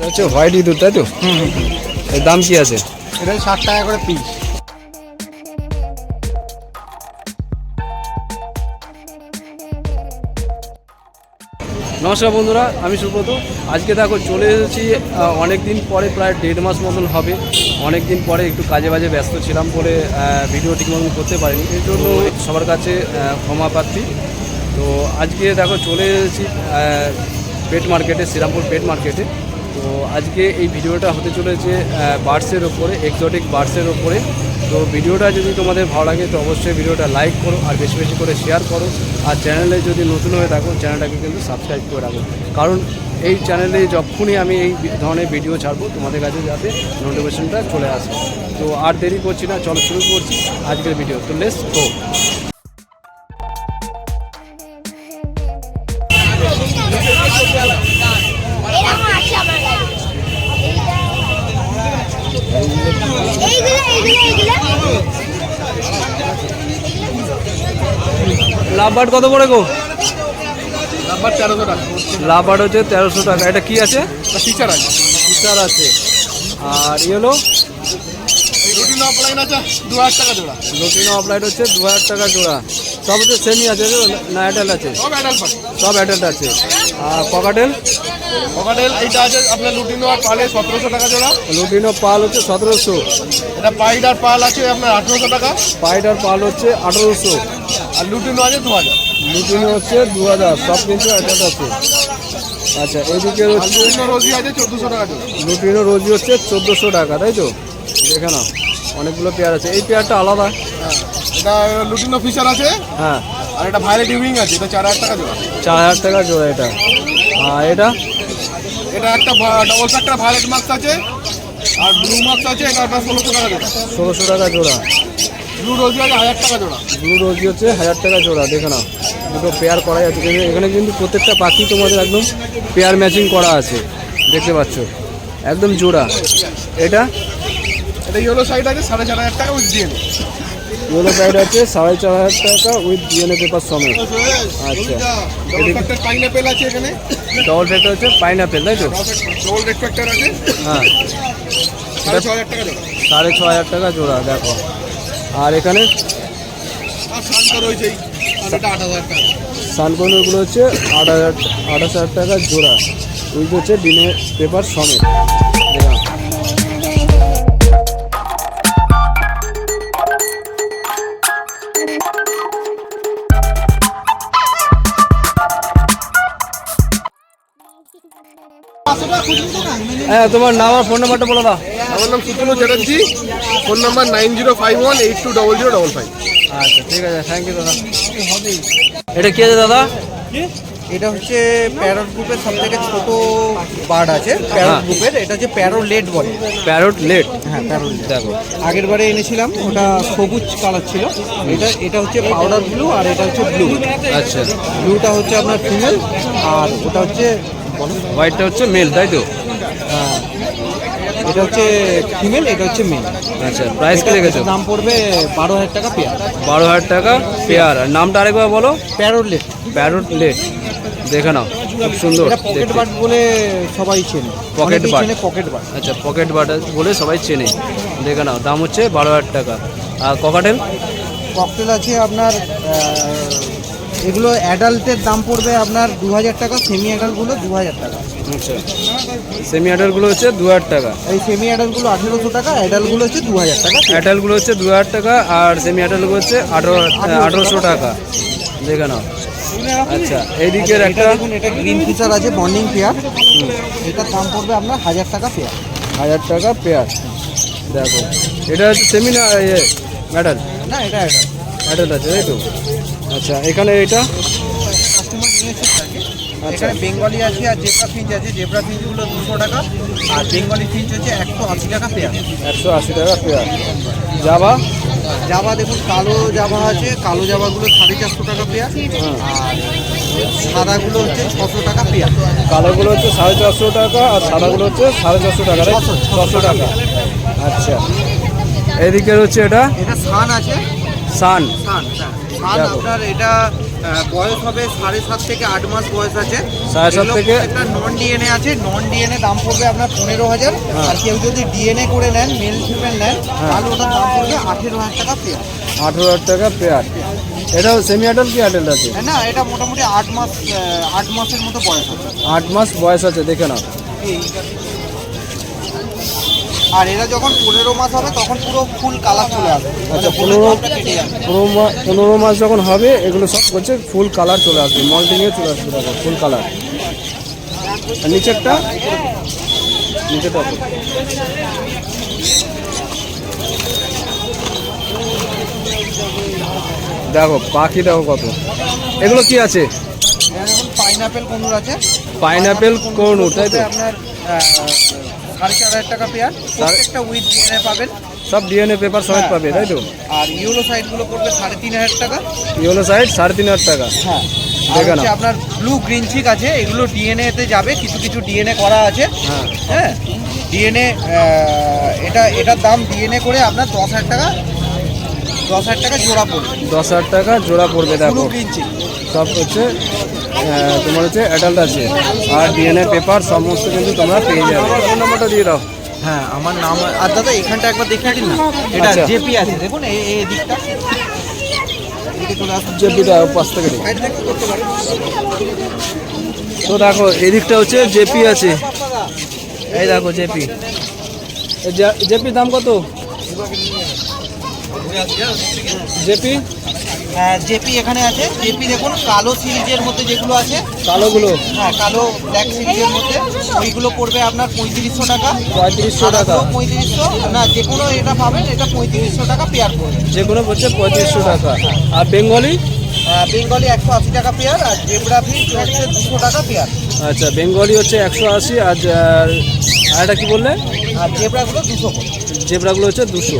হচ্ছে হোয়াইট ইঁদুর তাই তো? এর দাম কি আছে? এটা ষাট টাকা করে পিস নমস্কার বন্ধুরা আমি সুব্রত। আজকে দেখো চলে এসেছি অনেক দিন পরে প্রায় দেড় মাস মতন হবে। অনেক দিন পরে একটু কাজে বাজে ব্যস্ত ছিলাম বলে ভিডিও ঠিক মতন করতে পারিনি। এর জন্য সবার কাছে ক্ষমা প্রার্থী। তো আজকে দেখো চলে এসেছি পেট মার্কেটে শ্রীরামপুর পেট মার্কেটে তো আজকে এই ভিডিওটা হতে চলেছে বার্ডসের ওপরে এক্সোটিক বার্ডসের ওপরে। তো ভিডিওটা যদি তোমাদের ভালো লাগে, তো অবশ্যই ভিডিওটা লাইক করো আর বেশি বেশি করে শেয়ার করো। আর চ্যানেলে যদি নতুন হয়ে থাকো চ্যানেলটাকে কিন্তু সাবস্ক্রাইব করে রাখো। কারণ এই চ্যানেলে যখনই আমি এই ধরনের ভিডিও ছাড়বো, তোমাদের কাছে যাতে নোটিফিকেশনটা চলে আসে। তো আর দেরি করছি না, চলো শুরু করছি আজকের ভিডিও তো লেস গো লাভবার্ড কত করে গো? নাম্বার তেরোশো টাকা। লাভবার্ড হচ্ছে তেরোশো টাকা। এটা কি আছে? ফিচার আছে। ফিচার আছে। আর ইয়েলো রুটিন অফলাইন আছে দু হাজার টাকা জোড়া। লুটিনো অফলাইট হচ্ছে দু হাজার টাকা জোড়া। সব হচ্ছে সেমি আছে না অ্যাডাল আছে? সব অ্যাডাল্ট অ্যাডাল্ট আছে। আর ককাটেল পকাটেল এইটা আছে আপনার লুটিনো আর পালে সতেরোশো টাকা জোড়া। লুটিনো পাল হচ্ছে সতেরোশো। এটা পাইড আর পাল আছে আপনার আঠেরোশো টাকা। পাল হচ্ছে আঠেরোশো। আর লুটিনো আছে দু হাজার লুটিনো হচ্ছে দু হাজার সব আচ্ছা এদিকে হচ্ছে লুটিনো রোজি আছে চোদ্দোশো টাকা জোড়া। লুটিনো রোজি হচ্ছে চোদ্দোশো টাকা তাই তো? দেখে নাও অনেকগুলো পেয়ার আছে। এই পেয়ারটা আলাদা। হ্যাঁ এটা লুটিনো ফিচার আছে। হ্যাঁ। আর এটা ভাইলেট ইভিং আছে এটা চার হাজার টাকা জোড়া। চার হাজার টাকা জোড়া এটা। আর এটা? এটা একটা ডবল ফ্যাক্টর ভাইলেট মার্কস আছে আর ব্লু মার্কস আছে এটা আপনার ষোলোশো টাকা জোড়া। ষোলোশো টাকা জোড়া। ব্লু রোজি আছে হাজার টাকা জোড়া। ব্লু রোজি হচ্ছে হাজার টাকা জোড়া দেখে নাও। দুটো পেয়ার করা যাচ্ছে কিন্তু এখানে কিন্তু প্রত্যেকটা পাখি তোমাদের একদম পেয়ার ম্যাচিং করা আছে। দেখতে পাচ্ছ? একদম জোড়া। এটা? এটা ইয়েলো সাইড আছে সাড়ে চার হাজার টাকা উইথ ডিএনএ ইয়েলো প্যাড আছে সাড়ে চার হাজার টাকা উইথ ডিএনএ পেপার সমেত। আচ্ছা। পাইনাপেল আছে এখানে। ডবল ফ্যাক্টর হচ্ছে পাইনাপেল তাই তো? ডবল রেড ফ্যাক্টর আছে। হ্যাঁ। সাড়ে ছ হাজার টাকা জোড়া সাড়ে ছ হাজার টাকা জোড়া দেখো। আর এখানে? সানকনগুলো হচ্ছে আট হাজার আঠাশ হাজার টাকা জোড়া। উইথ হচ্ছে দিনের পেপার সমেত। হ্যাঁ তোমার নাম আর ফোন নাম্বারটা বলে দাও। আমার নাম Sutanu Chatterjee. Phone number nine zero five one eight two double zero double five আচ্ছা ঠিক আছে থ্যাংক ইউ দাদা। এটা কি আছে দাদা? এটা হচ্ছে প্যারট গ্রুপের সব থেকে ছোট বার্ড আছে প্যারট। গ্রুপের এটা হচ্ছে প্যারো লেট বলে। প্যারট লেট হ্যাঁ প্যারট দেখো। আগের বারে এনেছিলাম ওটা সবুজ কালার ছিল। এটা এটা হচ্ছে পাউডার ব্লু আর এটা হচ্ছে ব্লু আচ্ছা। ব্লুটা হচ্ছে আপনার ফিমেল আর ওটা হচ্ছে হোয়াইটটা হচ্ছে মেল তাই তো? এটা হচ্ছে ফিমেল এটা হচ্ছে মেল আচ্ছা প্রাইস কি রেখেছো? দাম পড়বে বারো হাজার টাকা পেয়ার। বারো হাজার টাকা পেয়ার। আর নামটা আরেকবার বলো। প্যারট লেট প্যারট লেট দেখে নাও খুব সুন্দর। পকেট। বার্ড বলে সবাই চেনে। Pocket bird। পকেট বার্ড আচ্ছা পকেট বাটার বলে সবাই চেনে। দেখে নাও দাম হচ্ছে বারো হাজার টাকা। আর ককাটেল ককটেল আছে আপনার এগুলো অ্যাডাল্টের দাম পড়বে আপনার দু হাজার টাকা সেমি অ্যাডাল্টগুলো দু হাজার টাকা। আচ্ছা। সেমি অ্যাডালগুলো হচ্ছে দু হাজার টাকা। এই সেমি অ্যাডাল্টগুলো আঠেরোশো টাকা অ্যাডাল্টগুলো হচ্ছে দু হাজার টাকা অ্যাডালগুলো হচ্ছে দু হাজার টাকা আর সেমি অ্যাডালগুলো হচ্ছে আঠারো আঠারোশো টাকা। দেখে নাও। আচ্ছা এইদিকের এটা একটা এটা গ্রিন ফিচার আছে বন্ডিং পেয়ার এটার দাম পড়বে আপনার হাজার টাকা পেয়ার হাজার টাকা পেয়ার দেখো এটা হচ্ছে সেমি না ইয়ে মেডাল না এটা এটা মেডাল আছে তাই তো? আচ্ছা এখানে এটা কাস্টমার নিয়ে এসে থাকে। এখানে বেঙ্গলি আছে আর জেব্রা ফিঞ্চ আছে। জেব্রা ফিঞ্চগুলো দুশো টাকা আর বেঙ্গলি ফিঞ্চ হচ্ছে একশো আশি টাকা পেয়ার একশো আশি টাকা পেয়ার দেখুন কালো আছে। কালো সাড়ে চারশো টাকা পেয়ার আর সাদাগুলো হচ্ছে ছশো টাকা পেয়ার কালোগুলো হচ্ছে সাড়ে চারশো টাকা আর সাদাগুলো হচ্ছে সাড়ে চারশো টাকা ছশো টাকা। আচ্ছা। এদিকে হচ্ছে এটা? এটা সান আছে। সান সান। সান আপনার এটা বয়স হবে সাড়ে সাত থেকে আট মাস বয়স আছে। সাড়ে সাত থেকে- একটা নন ডিএনএ আছে। নন ডিএনএ দাম পড়বে আপনার পনেরো হাজার। হ্যাঁ। আর কেউ যদি ডিএনএ করে নেন মেল ফিমেল নেন তাহলে ওটার দাম পড়বে আঠেরো হাজার টাকা পেয়ার আঠেরো হাজার টাকা পেয়ার এটাও সেমি অ্যাডাল্ট কি অ্যাডাল্ট আছে? না এটা মোটামুটি আট মাস আট মাসের মতো বয়স আছে। আট মাস বয়স আছে দেখে নাও। আর এরা যখন পনেরো মাস হবে তখন পুরো ফুল কালার চলে আসবে। আচ্ছা, মানে পনেরো- কেটে যাবে। পনেরো মা- পনেরো মাস যখন হবে এগুলো সব হচ্ছে ফুল কালার চলে আসবে। মল্টিংয়ে চলে আসবে দেখো ফুল কালার আর নিচেরটা? নিচেরটা। দেখো। পাখি দেখো কত। এগুলো কি আছে? পাইনাপেল কোনুর আছে। পাইনাপেল কোনুর তাই তো? আপনার সাড়ে চার হাজার টাকা পেয়ার। প্রত্যেকটা উইথ ডিএনএ পাবেন। সব ডিএনএ পেপার সমেত পাবে তাই তো? আর ইউলো সাইডগুলো পড়বে সাড়ে তিন হাজার টাকা। ইয়েলো সাইড সাড়ে তিন হাজার টাকা। হ্যাঁ। আর দেখে আপনার ব্লু গ্রিন চিক আছে এগুলো ডিএনএ তে যাবে কিছু কিছু ডিএনএ করা আছে। হ্যাঁ। হ্যাঁ। ডিএনএ এটা এটার দাম ডিএনএ করে আপনার দশ হাজার টাকা দশ হাজার টাকা জোড়া পড়বে। দশ হাজার টাকা জোড়া পড়বে দেখো। সব হচ্ছে তোমার হচ্ছে অ্যাডাল্ট আছে। আর ডিএনএ পেপার সমস্ত কিন্তু তোমরা পেয়ে যাবে। ফোন নাম্বারটা দিয়ে দাও। হ্যাঁ আমার নাম আর দাদা এখানটা একবার দেখে দিন না। এটা আচ্ছা। জেপি আছে দেখুন এই এই দিকটা। থেকে পারেন। তো দেখো এদিকটা হচ্ছে জেপি আছে। এই দেখো জেপি জেপি দাম কত? জেপি জেপি এখানে আছে। জেপি দেখুন কালো সিরিজের মধ্যে যেগুলো আছে কালোগুলো। হ্যাঁ কালো ব্ল্যাক সিরিজের মধ্যে ওইগুলো পড়বে আপনার পঁয়ত্রিশশো টাকা। পঁয়ত্রিশশো টাকা। পঁয়ত্রিশশো না যে কোনো এটা পাবেন এটা পঁয়ত্রিশশো টাকা পেয়ার পড়বে। যে কোনো হচ্ছে পঁয়ত্রিশশো টাকা। আর বেঙ্গলি? বেঙ্গলি একশো আশি টাকা পেয়ার আর জেব্রা হচ্ছে দুশো টাকা পেয়ার আচ্ছা বেঙ্গলি হচ্ছে একশো আশি আর আর এটা কি বললে? আর জেব্রাগুলো দুশো জেবরাগুলো হচ্ছে দুশো।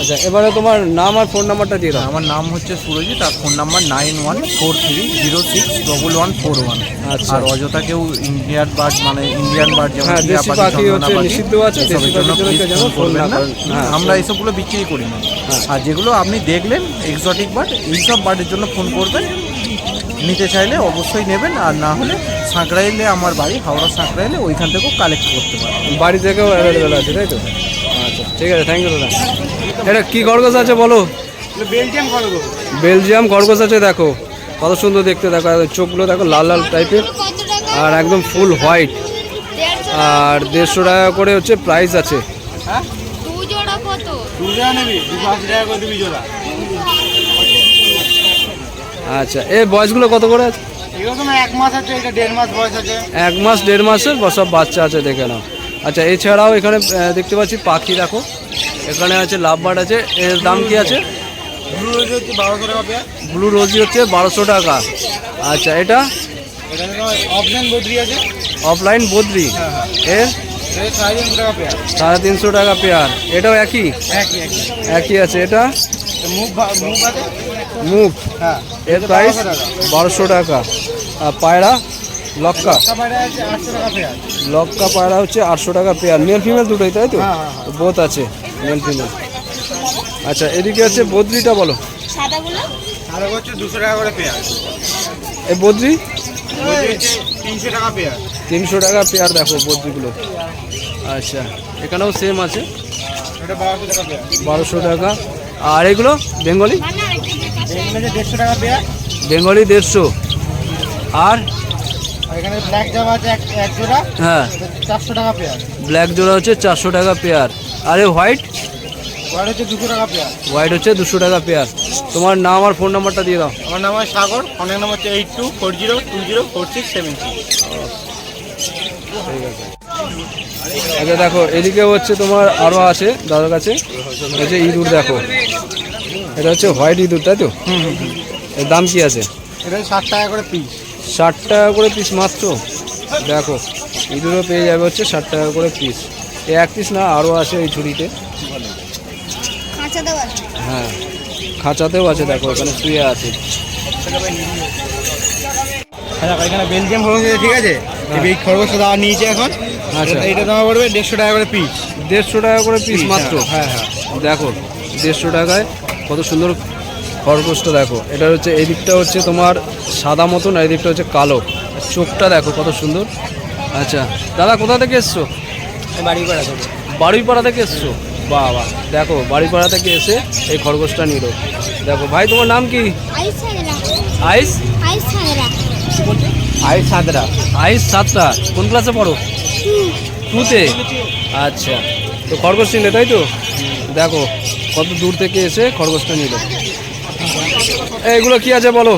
আচ্ছা এবারে তোমার নাম আর ফোন নাম্বারটা দিয়ে দাও আমার নাম হচ্ছে সুরজিৎ আর phone number nine one four three zero six double one four one আচ্ছা। আর অযথা কেউ ইন্ডিয়ান বার্ড মানে ইন্ডিয়ান বার্ড যেমন হ্যাঁ, দেশি পাখি হচ্ছে নিষিদ্ধ আছে, দেশি জন্য পাখির জন্য please যেন ফোন না করবেন না। করেন। হ্যাঁ, আমরা এইসবগুলো বিক্রি করি না হ্যাঁ। আর যেগুলো আপনি দেখলেন এক্সোটিক বার্ড এইসব বার্ডের জন্য ফোন করবেন নিতে চাইলে অবশ্যই নেবেন আর না হলে সাঁকড়াইলে আমার বাড়ি হাওড়া সাঁকড়াইলে ওইখান থেকেও কালেক্ট করতে পারেন বাড়ি থেকেও অ্যাভেলেবেল আছে তাই তো ঠিক আছে থ্যাংক ইউ দাদা। এটা কি খরগোশ আছে বলো? বেলজিয়াম করব বেলজিয়াম খরগোশ আছে দেখো। কত সুন্দর দেখতে দেখো চোখগুলো দেখো লাল লাল টাইপের আর একদম ফুল হোয়াইট আর দেড়শো টাকা করে হচ্ছে প্রাইস আছে। হ্যাঁ? আচ্ছা এই বয়সগুলো কত করে আছে? এক মাস দেড় মাস বয়স আছে। এক মাস দেড় মাসের বা সব বাচ্চা আছে দেখে নাও। আচ্ছা এছাড়াও এখানে দেখতে পাচ্ছি পাখি দেখো। এখানে আছে লাভবার্ড আছে এর দাম কি আছে? ব্লু রোজ হচ্ছে বারোশো টাকা আচ্ছা এটা? অফলাইন বদ্রি আছে। এর? সাড়ে তিনশো টাকা পেয়ার। এটাও একই? একই আছে এটা? মুভ মুখ হ্যাঁ। এর প্রাইস বারোশো টাকা। আর পায়রা? লক্কা? কাবাডি আছে আটশো টাকা পেয়ার লক্কা পায়রা হচ্ছে আটশো টাকা পেয়ার। মেল ফিমেল দুটোই তাই তো? হ্যাঁ, হ্যাঁ, বোথ আছে মেল ফিমেল আচ্ছা এদিকে আছে বদ্রিটা বলো। এই বদ্রি? তিনশো টাকা পেয়ার। তিনশো টাকা পেয়ার দেখো বদ্রিগুলো। আচ্ছা এখানেও সেম আছে। বারোশো টাকা আর এগুলো? বেঙ্গলি? মানে বেঙ্গলি দেড়শো। আর? এখানে ব্ল্যাক জামা আছে এক এক জোড়া। হ্যাঁ। চারশো টাকা পেয়ার ব্ল্যাক জোড়া হচ্ছে চারশো টাকা পেয়ার আরে হোয়াইট ওয়ার হচ্ছে দুশো টাকা পেয়ার হোয়াইট হচ্ছে দুশো টাকা পেয়ার তোমার নাম আর ফোন নাম্বারটা দিয়ে দাও। আমার নাম সাগর। ফোনের নাম্বার হচ্ছে eight two four zero two zero four six seven আচ্ছা দেখো এদিকে হচ্ছে তোমার আরও আছে দাদার কাছে। এই যে ইঁদুর দেখো। এটা হচ্ছে হোয়াইট ইঁদুর তাই তো? এর দাম কি আছে? এটা ষাট টাকা করে পিস ষাট টাকা করে পিস মাত্র। দেখো ইঁদুরও পেয়ে যাবে হচ্ছে ষাট টাকা করে পিস এই এক পিস না আরও আছে এই ঝুড়িতে। আছে। হ্যাঁ খাঁচাতেও আছে দেখো এখানে শুয়ে আছে। আচ্ছা এখানে বেলজিয়াম ঠিক আছে? এই নিয়েছে এখন। আচ্ছা। এটা- দাম পড়বে দেড়শো টাকা করে পিস দেড়শো টাকা করে পিস মাত্র। হ্যাঁ হ্যাঁ। দেখো দেড়শো টাকায় কত সুন্দর খরগোশটা দেখো এটা হচ্ছে এই দিকটা হচ্ছে তোমার সাদা মতন আর এই দিকটা হচ্ছে কালো। চোখটা দেখো কত সুন্দর। আচ্ছা দাদা কোথা থেকে এসছো? বাড়ি পাড়া থেকে। বাড়িপাড়া থেকে এসছো? বাবা দেখো বাড়িপাড়া থেকে এসে এই খরগোশটা নিল। দেখো ভাই তোমার নাম কি? আইস আইস? আইস সাতটা আইস সাতটা কোন ক্লাসে পড়ো? টুতে? আচ্ছা তো খরগোশ নিলে তাই তো? দেখো কত দূর থেকে এসে খরগোশটা নিল। এইগুলো কি আছে বলো?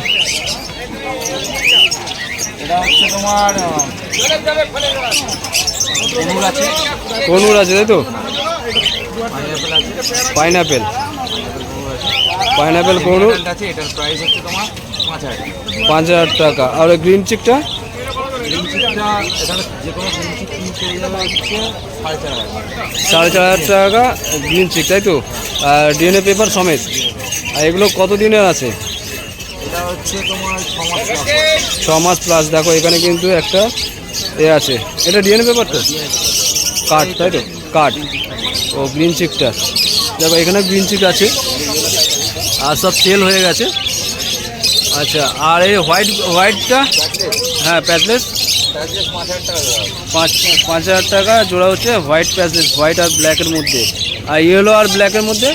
এটা হচ্ছে তোমার আছে। কনুর আছে তাই তো? Pineapple pineapple. কনুর পাঁচ হাজার টাকা। পাঁচ হাজার টাকা। আর ওই গ্রিন চিকটা সাড়ে চার হাজার টাকা গ্রিন চিক, তাই তো? আর ডিএনএ পেপার সমেত। আর এগুলো কত দিনের আছে? ছ মাস প্লাস দেখো, এখানে কিন্তু একটা এ আছে। এটা ডিএনএ পেপার তো? কাঠ, তাই তো? কাঠ। ও গ্রিন চিকটা। দেখো, এখানে গ্রিন চিক আছে। আর সব সেল হয়ে গেছে। আচ্ছা আর এই হোয়াইট, হোয়াইটটা? হ্যাঁ প্যাটলেস পাঁচ হাজার টাকা পাঁচ হাজার টাকা জোড়া হচ্ছে হোয়াইট প্যাসেজ হোয়াইট আর ব্ল্যাকের মধ্যে। আর ইয়েলো আর ব্ল্যাকের মধ্যে?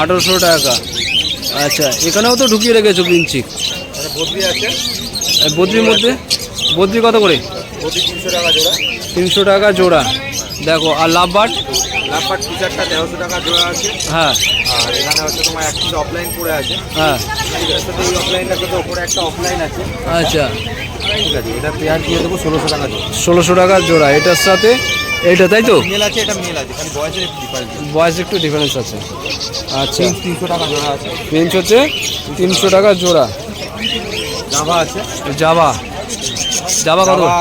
আঠেরোশো টাকা আচ্ছা এখানেও তো ঢুকিয়ে রেখেছো আর বদ্রির মধ্যে? বদ্রি কত করে? তিনশো টাকা জোড়া। তিনশো টাকা জোড়া। দেখো আর লাভ বাট লাফার টি শার্টটা তেরোশো টাকা জোড়া আছে। হ্যাঁ। আর এখানে হচ্ছে তোমার এক পিস অফলাইন পড়ে আছে। হ্যাঁ। এটার সাথে এই অফলাইনটার সাথে ওপরে একটা অফলাইন আছে। আচ্ছা। ঠিক আছে এটা পেয়ার দিয়ে দেবো ষোলোশো টাকা জোড়া। ষোলোশো টাকার জোড়া এটার সাথে এইটা তাই তো? মেল আছে এটা মেল আছে খালি বয়সের একটু ডিফারেন্স বয়স একটু ডিফারেন্স আছে। আচ্ছা। তিনশো টাকা জোড়া আছে। পেঞ্চ হচ্ছে তিনশো টাকা জোড়া। জাভা আছে। জাবা জাবা কত? জাভা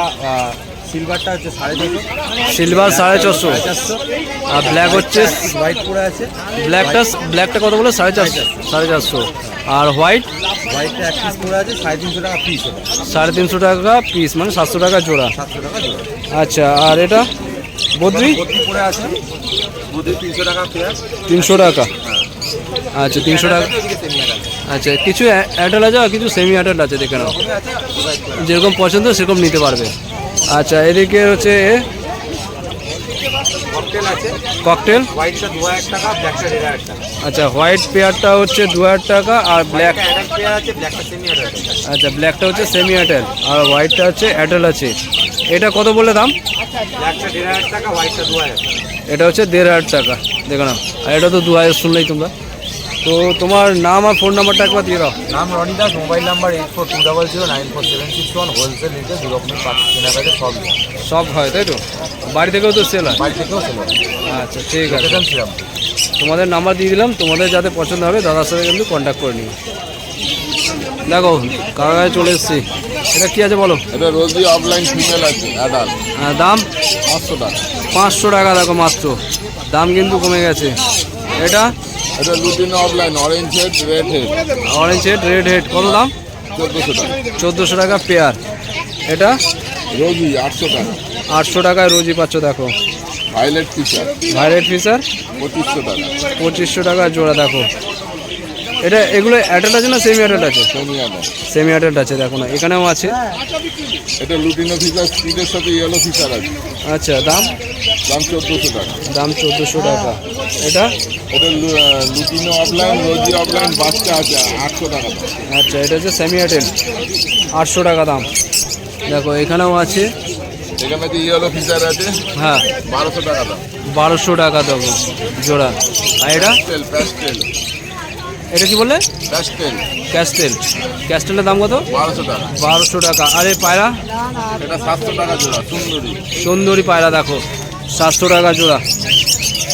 সিলভারটা হচ্ছে সাড়ে ছশো সিলভার সাড়ে ছশো চারশো। আর ব্ল্যাক হচ্ছে হোয়াইট পড়ে আছে। ব্ল্যাকটা ব্ল্যাকটা কত বলে? সাড়ে চারশো। সাড়ে চারশো। আর হোয়াইট হোয়াইটটা এক পিস আছে সাড়ে তিনশো টাকা পিস সাড়ে তিনশো টাকা পিস মানে সাতশো টাকা জোড়া। সাতশো টাকা জোড়া। আচ্ছা আর এটা? বদ্রি? পড়ে আছে। বদ্রি তিনশো টাকা তিনশো টাকা। আচ্ছা তিনশো টাকা। আচ্ছা কিছু অ্যাডাল আছে আর কিছু সেমি অ্যাডাল আছে দেখে নাও। যেরকম পছন্দ সেরকম নিতে পারবে। আচ্ছা এদিকে হচ্ছে ককটেল আচ্ছা হোয়াইট পেয়ারটা হচ্ছে দু হাজার টাকা আর ব্ল্যাক আচ্ছা ব্ল্যাকটা হচ্ছে সেমি অ্যাডাল আর হোয়াইটটা হচ্ছে অ্যাডাল আছে। এটা কত বলে দাম? এটা হচ্ছে দেড় হাজার টাকা। দেখো না আর এটা তো দু হাজার শুনলেই তোমরা। তো তোমার নাম আর ফোন নাম্বারটা একবার দিয়ে দাও। নাম Roni Das mobile number eight four two double zero nine four seven six one wholesale retail দু রকমের পাঁচ কেনাকাটা সব সব হয় তাই তো? বাড়ি থেকেও তো সেল হয়? বাড়ি থেকেও ছিল আচ্ছা ঠিক আছে। তোমাদের নাম্বার দিয়ে দিলাম তোমাদের যাতে পছন্দ হবে দাদার সাথে কিন্তু কন্ট্যাক্ট করে নিও। দেখো কাকায় চলে এসছি। এটা কি আছে বলো? এটা রোজি অফলাইন ফিমেল আছে অ্যাডাল্ট আহ, দাম? পাঁচশো টাকা। পাঁচশো টাকা দেখো মাত্র। দাম কিন্তু কমে গেছে। এটা? এটা lutino opaline orange head red head orange head red head কত দাম? চোদ্দোশো টাকা। চোদ্দোশো টাকা পেয়ার। এটা? রোজি আটশো টাকা। আটশো টাকায় রোজি পাচ্ছ দেখো। ভাইলেট ফিচার ভাইলেট ফিচার পঁচিশশো টাকা। পঁচিশশো টাকা জোড়া দেখো। এটা এগুলো অ্যাডাল্ট আছে না সেমি অ্যাডাল্ট আছে? সেমি অ্যাডাল্ট সেমি অ্যাডাল্ট আছে দেখো না এখানেও আছে। এটা লুটিনো ফিচার স্পিডের সাথে ইয়েলো ফিচার আছে। আচ্ছা দাম? দাম চোদ্দোশো টাকা। দাম চোদ্দোশো টাকা। এটা? এটা লুটিনো অফলাইন রোজি অফলাইন বাচ্চা আছে আটশো টাকা আচ্ছা এটা হচ্ছে সেমি অ্যাডাল্ট আটশো টাকা দাম। দেখো এখানেও আছে। এখানে যে ইয়েলো ফিচার আছে হ্যাঁ। বারোশো টাকা দাম। বারোশো টাকা দেবো জোড়া। আর এটা? প্যাস্টেল প্যাস্টেল এটা কি বললে? Pastel castle. ক্যাস্টেলের দাম কত? বারোশো টাকা। বারোশো টাকা। আরে পায়রা। এটা সাতশো টাকা জোড়া সুন্দরী। সুন্দরী পায়রা দেখো। সাতশো টাকা জোড়া।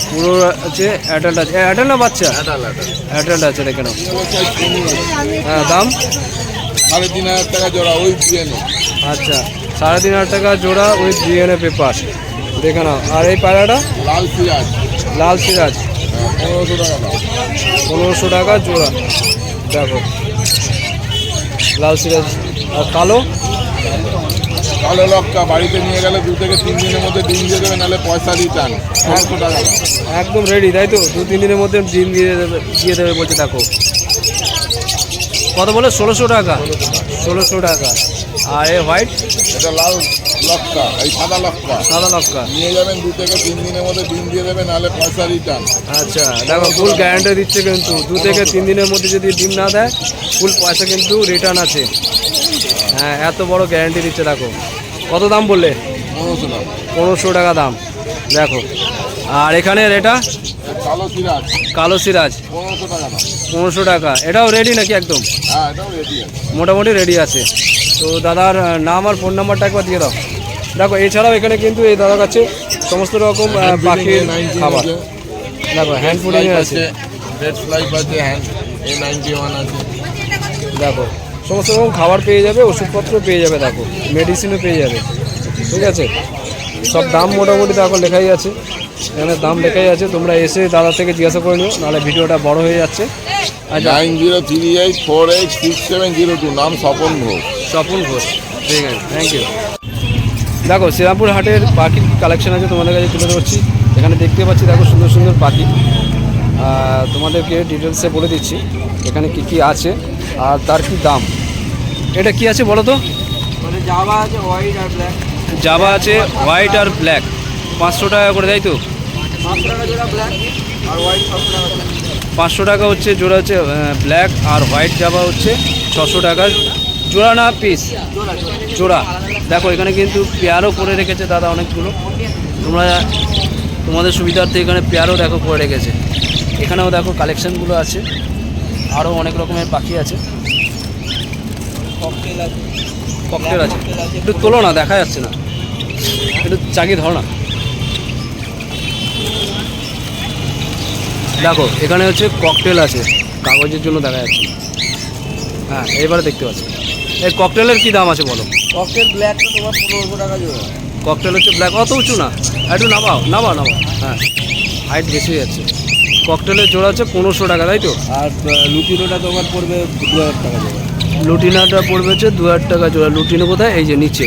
পুরো আছে অ্যাডাল্ট আছে। অ্যাডাল্ট না বাচ্চা? অ্যাডাল অ্যাডাল অ্যাডাল্ট আছে দেখে নাও। হ্যাঁ দাম? সাড়ে তিন হাজার টাকা জোড়া ওই দিয়ে আচ্ছা। সাড়ে তিন হাজার টাকা জোড়া ওই ডিএনএ পেপার দেখে নাও। আর এই পায়রাটা? লাল পিঁয়াজ লাল সিরাজ। পনেরোশো টাকা পনেরোশো টাকা জোড়া। দেখো। লাল সিরাজ আর কালো? কালো লক্কা বাড়িতে নিয়ে গেলে দু থেকে তিন দিনের মধ্যে ডিম দিয়ে দেবে নাহলে পয়সা রিটার্ন ষোলোশো টাকা একদম রেডি তাই তো? দু তিন দিনের মধ্যে ডিম দিয়ে দেবে দিয়ে দেবে বলছে দেখো। কত বলে? ষোলোশো টাকা। ষোলোশো টাকা। আর এ হোয়াইট এটা লাল। লক্কা এই সাদা লক্কা সাদা লক্কা নিয়ে যাবেন দু থেকে তিন দিনের মধ্যে ডিম দিয়ে দেবে নাহলে পয়সা রিটার্ন আচ্ছা দেখো ফুল গ্যারান্টি দিচ্ছে কিন্তু। দু থেকে তিন দিনের মধ্যে যদি ডিম না দেয় ফুল পয়সা কিন্তু রিটার্ন আছে। হ্যাঁ এত বড় গ্যারান্টি দিচ্ছে দেখো। কত দাম বললে? পনেরোশো টাকা পনেরোশো টাকা দাম। দেখো আর এখানে এটা? কালো সিরাজ। কালো সিরাজ। পনেরোশো টাকা পনেরোশো টাকা। এটাও রেডি নাকি একদম? হ্যাঁ মোটামুটি রেডি আছে। তো দাদার নাম আর ফোন নাম্বারটা একবার দিয়ে দাও। দেখো এছাড়াও এখানে কিন্তু এই দাদার কাছে সমস্ত রকম পাখির খাবার। দেখো হ্যান্ড ফুডিং আছে। রেড ফ্লাইপ আছে হ্যান্ড এ নাইনটি ওয়ান আছে। দেখো সমস্ত রকম খাবার পেয়ে যাবে ওষুধপত্র পেয়ে যাবে দেখো মেডিসিনও পেয়ে যাবে ঠিক আছে? সব দাম মোটামুটি দেখো লেখাই আছে। এখানে দাম লেখাই আছে তোমরা এসে দাদা থেকে জিজ্ঞাসা করে নিও নাহলে ভিডিওটা বড় হয়ে যাচ্ছে। Nine zero three eight four eight six seven zero two নাম স্বপন ঘোষ। স্বপন ঘোষ ঠিক আছে থ্যাংক ইউ দেখো শ্রীরামপুর হাটের পাখির কালেকশন আছে তোমাদের কাছে তুলে ধরছি। এখানে দেখতে পাচ্ছি দেখো সুন্দর সুন্দর পাখি তোমাদেরকে ডিটেলসে বলে দিচ্ছি এখানে কি কি আছে আর তার কি দাম। এটা কি আছে বলো তো? জাবা আছে হোয়াইট আর ব্ল্যাক জাবা আছে হোয়াইট আর ব্ল্যাক পাঁচশো টাকা করে তাই তো? পাঁচশো টাকা হচ্ছে জোড়া হচ্ছে ব্ল্যাক আর হোয়াইট জাবা হচ্ছে ছশো টাকা। জোড়া না পিস জোড়া। দেখো, এখানে কিন্তু পেয়ারও করে রেখেছে দাদা অনেকগুলো। তোমরা তোমাদের সুবিধার্থে এখানে পেয়ারও দেখো করে রেখেছে। এখানেও দেখো কালেকশানগুলো আছে। আরও অনেক রকমের পাখি আছে। ককটেল আছে। ককটেল আছে। একটু তোলো না, দেখা যাচ্ছে না। একটু চাকি ধরো না। দেখো, এখানে হচ্ছে ককটেল আছে। কাগজের জন্য দেখা যাচ্ছে হ্যাঁ এবারে দেখতে পাচ্ছি। এই ককটেলের কী দাম আছে বলো? ককটেল ব্ল্যাক তো তোমার পনেরোশো টাকা জোড়া। ককটেল হচ্ছে ব্ল্যাক অত উঁচু না। একটু নামাও নামাও নামাও। হ্যাঁ। হাইট বেশি যাচ্ছে। ককটেলের জোড়া হচ্ছে পনেরোশো টাকা তাই তো? আর লুটিনোটা তোমার পড়বে দু হাজার টাকা জোড়া। লুটিনাটা পড়বে হচ্ছে দু হাজার টাকা জোড়া। লুটিনো কোথায়? এই যে নিচে।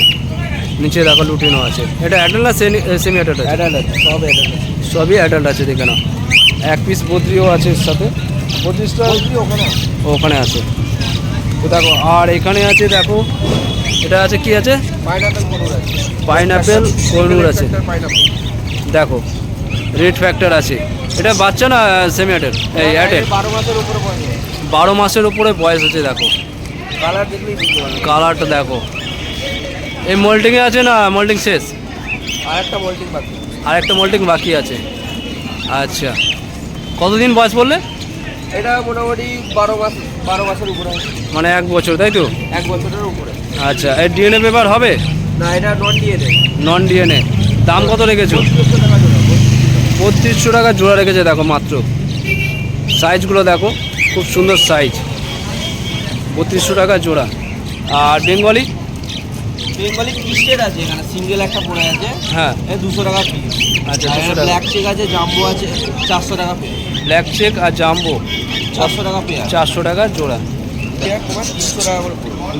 নিচে দেখো লুটিনো আছে। এটা অ্যাডাল্ট না সেমি অ্যাডাল্ট অ্যাডাল্ট আছে? সব অ্যাডাল্ট সবই অ্যাডাল্ট আছে দেখে নাও। এক পিস বদ্রিও আছে এর সাথে। বত্রিশটা ওখানে ওখানে আছে। তো দেখো আর এখানে আছে দেখো এটা আছে কি আছে? পাইনাপেল পনেরো আছে। দেখো রেড ফ্যাক্টর আছে। এটা বাচ্চা না সেমি অ্যাডাল্ট এই অ্যাডাল্ট বারো মাসের উপরে বারো মাসের উপরে বয়স আছে দেখো। কালারটা দেখো। এই মোল্টিংয়ে আছে না মোল্টিং শেষ? আর একটা মোল্টিং বাকি। আর একটা মোল্টিং বাকি আছে। আচ্ছা। কতদিন বয়স বললে? এটা মোটামুটি বারো মাস বারো মাসের উপরে মানে এক বছর তাই তো? এক বছরের উপরে। আচ্ছা এর ডিএনএ পেপার হবে? না এটা নন দেয় নন ডিএনএ দাম কত রেখেছো? বত্রিশশো টাকা জোড়া। রেখেছে দেখো মাত্র। সাইজগুলো দেখো খুব সুন্দর সাইজ। বত্রিশশো টাকা জোড়া। আর বেঙ্গলি? বেঙ্গলি পিস্টের আছে এখানে সিঙ্গেল একটা পড়ে আছে। হ্যাঁ। দুশো টাকা পিস আচ্ছা ব্ল্যাক চেক আছে জাম্বো আছে চারশো টাকা পেয়ার ব্ল্যাক চেক আর জাম্বো। চারশো টাকা পেয়ার। চারশো টাকা জোড়া।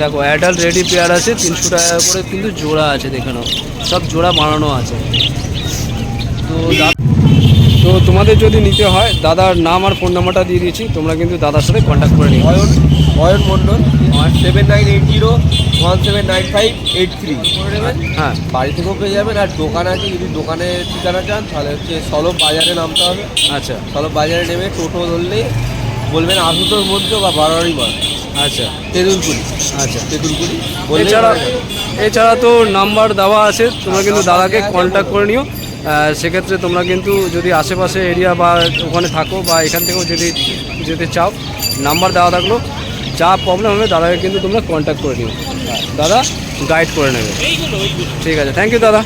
দেখো অ্যাডাল্ট রেডি পেয়ার আছে তিনশো টাকা করে কিন্তু জোড়া আছে দেখানো সব জোড়া বানানো আছে। তো তো তোমাদের যদি নিতে হয় দাদার নাম আর ফোন নাম্বারটা দিয়ে দিয়েছি তোমরা কিন্তু দাদার সাথে কন্ট্যাক্ট করে নিও। Ayan Ayan Mondal seven nine eight zero one seven nine five eight three হ্যাঁ। বাড়ি থেকেও পেয়ে যাবেন আর দোকান আছে যদি দোকানে ঠিকানা চান তাহলে হচ্ছে সলভ বাজারে নামতে হবে। আচ্ছা। সলভ বাজারে নেমে টোটো ধরলেই বলবেন আশুতোষ মধ্যে বা বারোয়ারি মাঠ। আচ্ছা। তেঁতুলপুরি আচ্ছা। তেঁতুলপুরি বললেই এছাড়া এছাড়া তো নাম্বার দেওয়া আছে তোমরা কিন্তু দাদাকে কন্ট্যাক্ট করে নিও। সেক্ষেত্রে তোমরা কিন্তু যদি আশেপাশে এরিয়া বা ওখানে থাকো বা এখান থেকেও যদি যেতে চাও নাম্বার দেওয়া থাকল, যা প্রবলেম হবে দাদাকে কিন্তু তোমরা কন্ট্যাক্ট করে নিও। দাদা গাইড করে নেবে। ঠিক আছে থ্যাংক ইউ দাদা।